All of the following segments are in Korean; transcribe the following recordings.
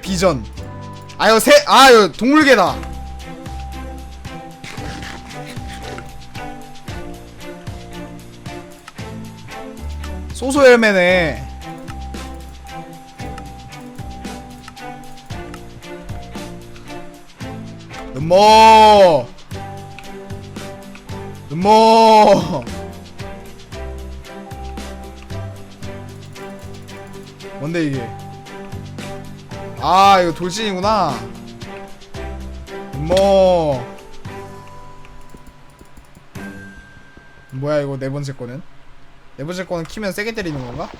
비전. 아 이거 새, 아 이거 동물개다. 소소 열매네. 음모. 음모. 뭔데 이게? 아 이거 돌진이구나 뭐 뭐야 이거 네 번째 거는 네 번째 거는 키면 세게 때리는 건가?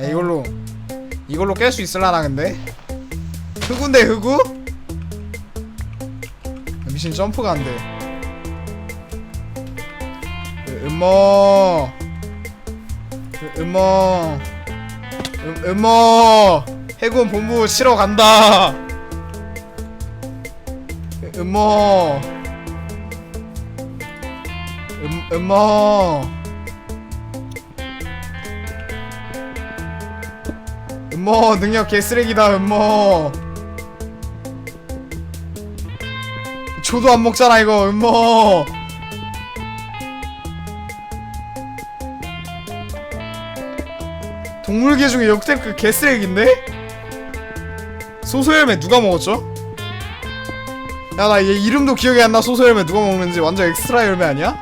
야 이걸로 이걸로 깰 수 있을라나 근데 흑우인데 흑우? 미신 점프가 안 돼. 으- 음모. 으- 음모. 음, 음모. 해군 본부 치러 간다. 으- 음모. 음, 음모. 음모 능력 개쓰레기다 음모. 조도 안 먹잖아 이거 음모 동물계 중에 역대급 개쓰레기인데? 소소열매 누가 먹었죠? 야 나 얘 이름도 기억이 안나 소소열매 누가 먹는지 완전 엑스트라 열매 아니야?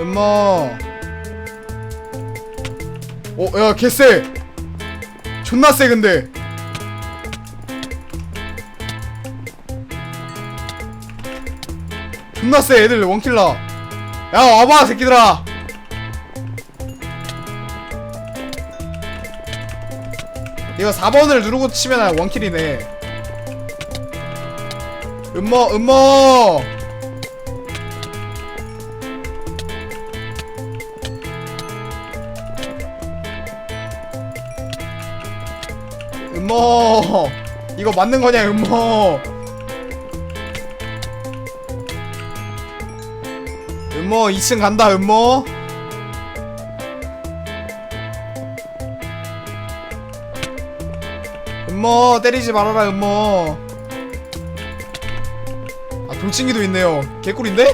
음모 어, 야, 개쎄! 존나 쎄, 근데! 존나 쎄, 애들 원킬러. 야, 와봐, 새끼들아! 이거 4번을 누르고 치면 원킬이네. 음모, 음모! 음모. 이거 맞는 거냐 음모? 음모 2층 간다 음모. 음모 때리지 말아라 음모. 아 돌진기도 있네요. 개꿀인데?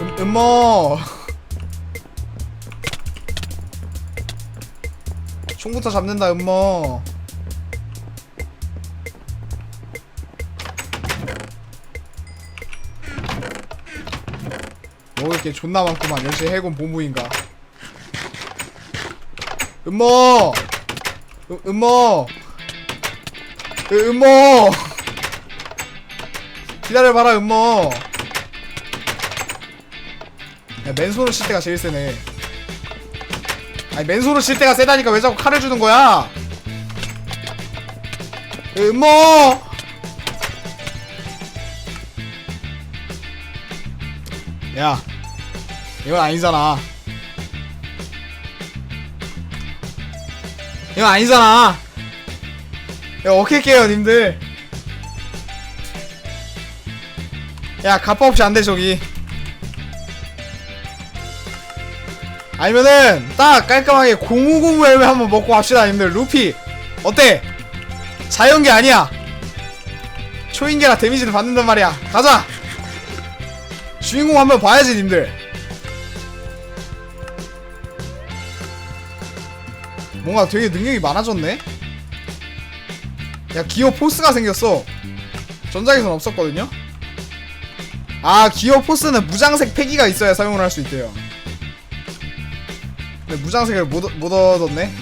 음, 음모 총부터 잡는다 음모. 먹을 게 존나 많구만. 역시 해군 보무인가. 음모! 음, 음모! 으, 음모! 기다려봐라 음모. 야 맨손으로 칠 때가 제일 세네 아니 맨손으로 칠 때가 세다니까 왜 자꾸 칼을 주는 거야? 음모! 야 이건 아니잖아. 이건 아니잖아. 야 어떻게 깨요 님들? 야 갑바 없이 안 돼 저기 아니면은 딱 깔끔하게 고무고무 열매 한번 먹고 합시다. 님들 루피 어때? 자연계 아니야. 초인계라 데미지를 받는단 말이야. 가자! 주인공 한번 봐야지 님들. 뭔가 되게 능력이 많아졌네? 야 기어 포스가 생겼어. 전작에선 없었거든요? 아 기어 포스는 무장색 패기가 있어야 사용을 할 수 있대요 무장색을 못, 못 얻었네.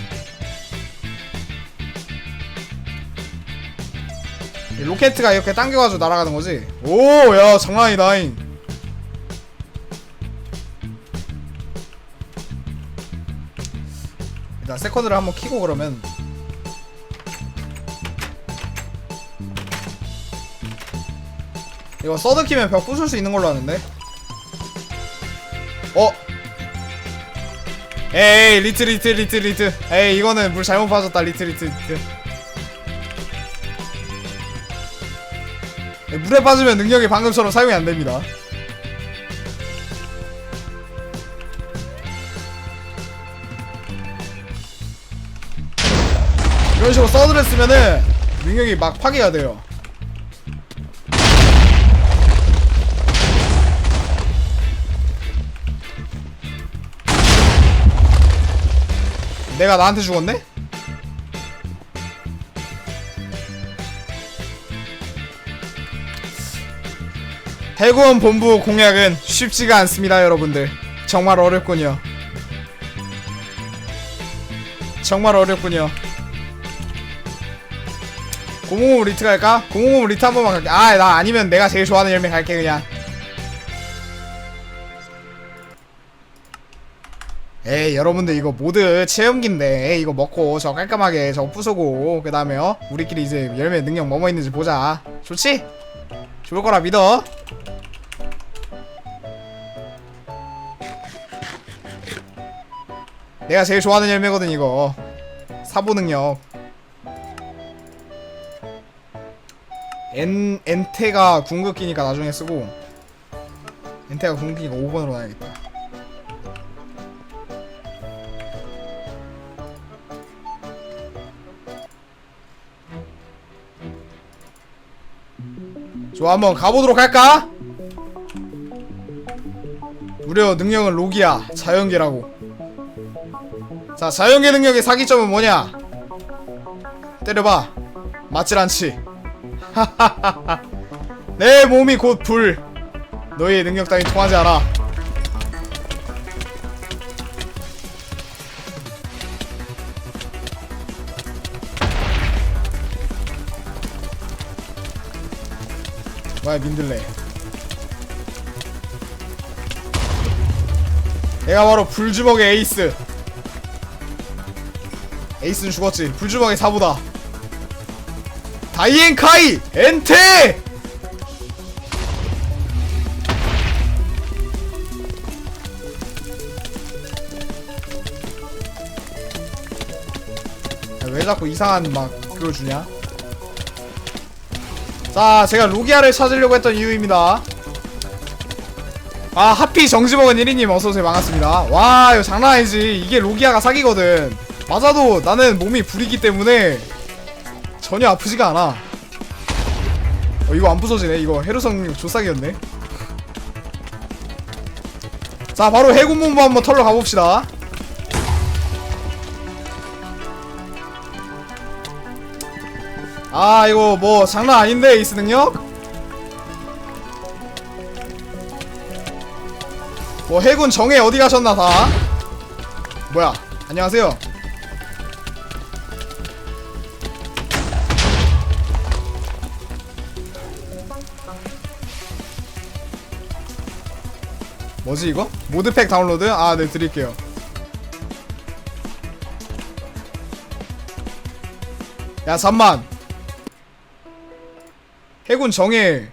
이 로켓가 이렇게 당겨가지고 날아가는 거지? 오 야 장난이다잉. 일단 세컨드를 한번 키고 그러면. 이거 서드 키면 벽 부술 수 있는 걸로 아는데. 어? 에이 리트 리트 리트 리트 에이 이거는 물 잘못 빠졌다 리트 리트 리트 에이, 물에 빠지면 능력이 방금처럼 사용이 안됩니다. 이런 식으로 써드렸으면은 능력이 막 파괴가 돼요. 내가 나한테 죽었네? 해군 본부 공약은 쉽지가 않습니다, 여러분들. 정말 어렵군요. 정말 어렵군요. 고무고무 리트 갈까? 고무고무 리트 한 번만 갈게. 아, 나 아니면 내가 제일 좋아하는 열매 갈게, 그냥. 에이, 여러분들 이거 모드 체험기인데, 이거 먹고 저 깔끔하게 저거 부수고, 그 다음에, 어? 우리끼리 이제 열매 능력 뭐뭐 있는지 보자. 좋지? 좋을 거라 믿어. 내가 제일 좋아하는 열매거든 이거 사보 능력 엔 엔테가 궁극기니까 나중에 쓰고 엔테가 궁극기니까 5번으로 놔야겠다 좋아 한번 가보도록 할까? 무려 능력은 로기야. 자연계라고. 자 자연계 능력의 사기점은 뭐냐? 때려봐. 맞질 않지. 내 몸이 곧 불. 너희의 능력 따위 통하지 않아 뭐야 민들레. 내가 바로 불주먹의 에이스. 에이스는 죽었지. 불주먹의 사부다. 다이앤카이 엔테! 야, 왜 자꾸 이상한 막 그걸 주냐 자 제가 로기아를 찾으려고 했던 이유입니다. 아 하피 정지먹은 1위님 어서오세요. 반갑습니다. 와 이거 장난 아니지. 이게 로기아가 사기거든. 맞아도 나는 몸이 불이기 때문에 전혀 아프지가 않아. 어 이거 안 부서지네. 이거 해루성 조싹이었네. 자 바로 해군 본부 한번 털러 가봅시다 아 이거 뭐 장난 아닌데 에이스 능력? 뭐 해군 정에 어디 가셨나 다 뭐야 안녕하세요 뭐지 이거? 모드팩 다운로드? 아 네 드릴게요 야 잠만 해군 정에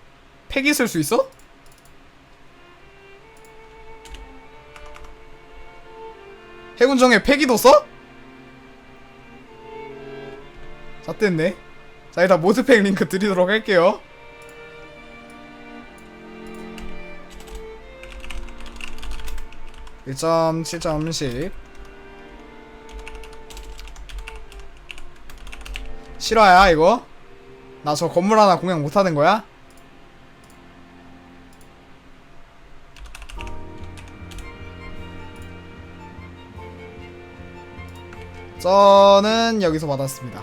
팩 있을 수 있어? 해군 정에 팩이도 써? 잣됐네 자 일단 모드팩 링크 드리도록 할게요 1.7.10 실화야 이거? 나 저 건물 하나 공략 못하는 거야? 저는 여기서 받았습니다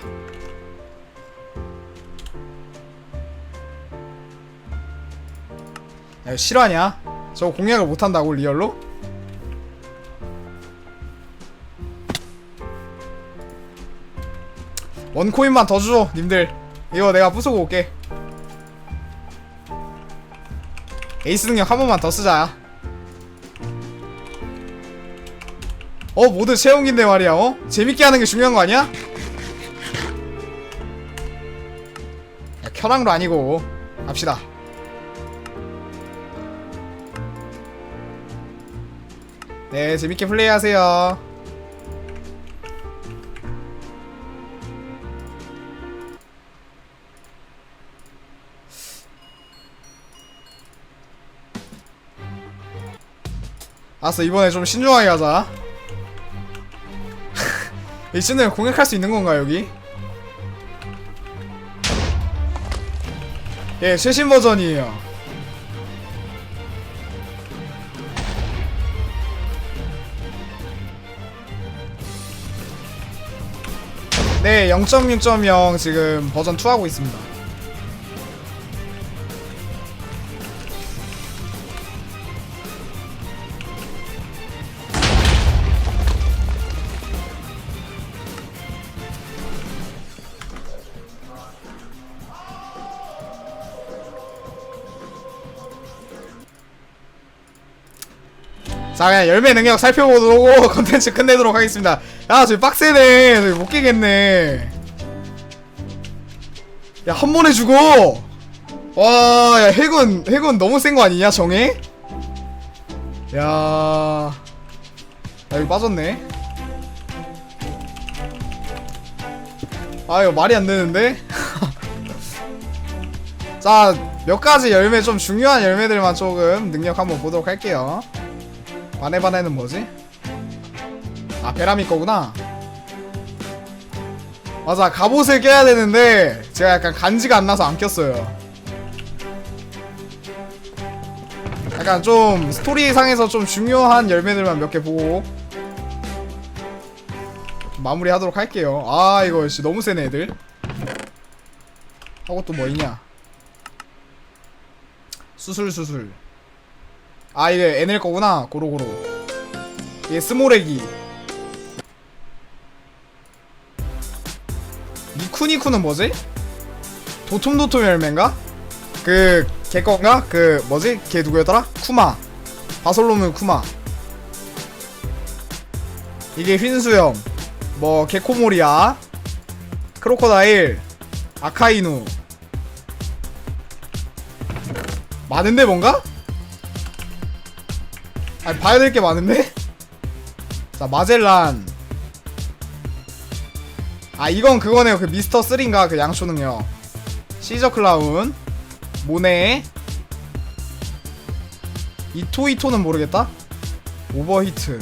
야 실화냐? 저 공략을 못한다고 리얼로? 원코인만 더 줘, 님들. 이거 내가 부수고 올게. 에이스 능력 한 번만 더 쓰자. 어, 모두 채용인데 말이야, 어? 재밌게 하는 게 중요한 거 아니야? 야, 켜랑도 아니고. 갑시다. 네, 재밌게 플레이하세요. 알았어 이번에 좀 신중하게 가자. 이 친구는 공격할 수 있는 건가 여기? 예 최신 버전이에요. 네 0.6.0 지금 버전 2 하고 있습니다 자 그냥 열매 능력 살펴보고 컨텐츠 끝내도록 하겠습니다. 야 저기 빡세네. 저기 못 깨겠네. 야 한 번에 죽어. 와야 해군 해군 너무 센 거 아니냐 정해? 야... 야 여기 빠졌네. 아 이거 말이 안 되는데? 자 몇 가지 열매 좀 중요한 열매들만 조금 능력 한번 보도록 할게요 바네바네는 뭐지? 아 베라미 거구나. 맞아 갑옷을 껴야 되는데 제가 약간 간지가 안 나서 안 꼈어요. 약간 좀 스토리상에서 좀 중요한 열매들만 몇 개 보고 마무리 하도록 할게요. 아 이거 역시 너무 세네 애들. 하고 또 뭐 있냐? 수술 수술 아 이게 NL 거구나 고로고로 이게 스모레기 니쿠니쿠는 뭐지? 도톰도톰 열매인가? 그 걔건가? 그 뭐지? 걔 누구였더라? 쿠마 바솔로무 쿠마 이게 휜수염 뭐 게코모리아 크로코다일 아카이누 많은데 뭔가? 아니 봐야 될 게 많은데? 자 마젤란. 아 이건 그거네요. 그 미스터 3인가? 그 양초 능력. 시저 클라운. 모네. 이토 이토는 모르겠다? 오버히트.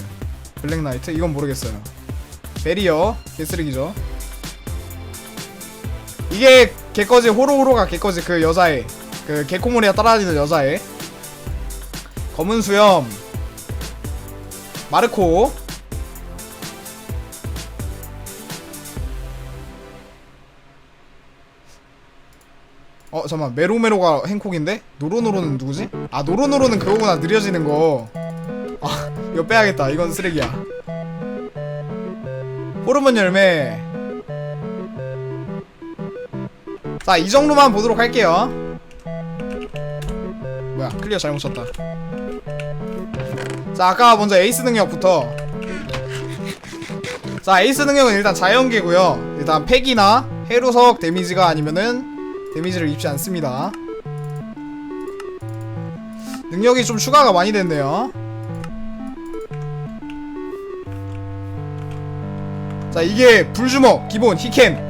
블랙나이트? 이건 모르겠어요. 베리어. 개쓰레기죠. 이게 개꺼지 호로호로가 개꺼지 그 여자애 그 개코모리아 따라다니는 여자애 검은 수염 마르코. 어 잠만. 메로메로가 행콕인데? 노로노로는 누구지? 아 노로노로는 그거구나. 느려지는 거아 이거 빼야겠다. 이건 쓰레기야. 호르몬 열매. 자 이 정도만 보도록 할게요. 뭐야 클리어 잘못 쳤다 자 아까 먼저 에이스 능력부터. 자 에이스 능력은 일단 자연계고요. 일단 팩이나 해로석 데미지가 아니면은 데미지를 입지 않습니다. 능력이 좀 추가가 많이 됐네요. 자 이게 불주먹 기본 히켄.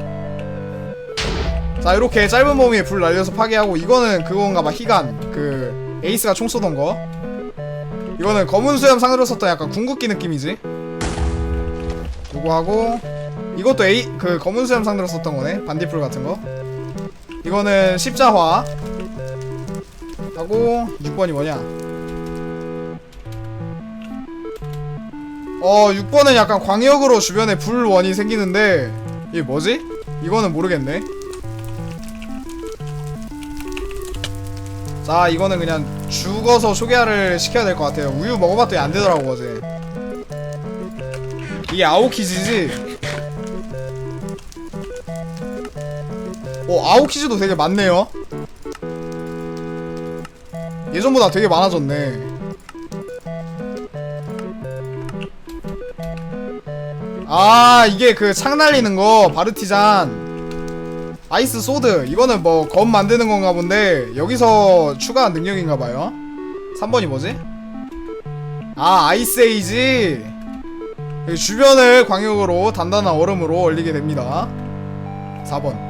자 이렇게 짧은 몸에 불 날려서 파괴하고 이거는 그건가봐 희간. 그 에이스가 총 쏘던 거 이거는 검은 수염 상으로 썼던 약간 궁극기 느낌이지? 요거 하고 이것도 에이 그 검은 수염 상으로 썼던 거네. 반디풀 같은 거. 이거는 십자화. 하고 6번이 뭐냐? 어 6번은 약간 광역으로 주변에 불원이 생기는데 이게 뭐지? 이거는 모르겠네. 자 이거는 그냥 죽어서 초기화를 시켜야 될 것 같아요. 우유 먹어봤더니 안 되더라고 어제. 이게 아오키즈지? 오 아오키즈도 되게 많네요. 예전보다 되게 많아졌네. 아 이게 그 창 날리는 거 바르티잔 아이스 소드. 이거는 뭐 검 만드는 건가 본데 여기서 추가한 능력인가 봐요. 3번이 뭐지? 아 아이스 에이지. 여기 주변을 광역으로 단단한 얼음으로 얼리게 됩니다. 4번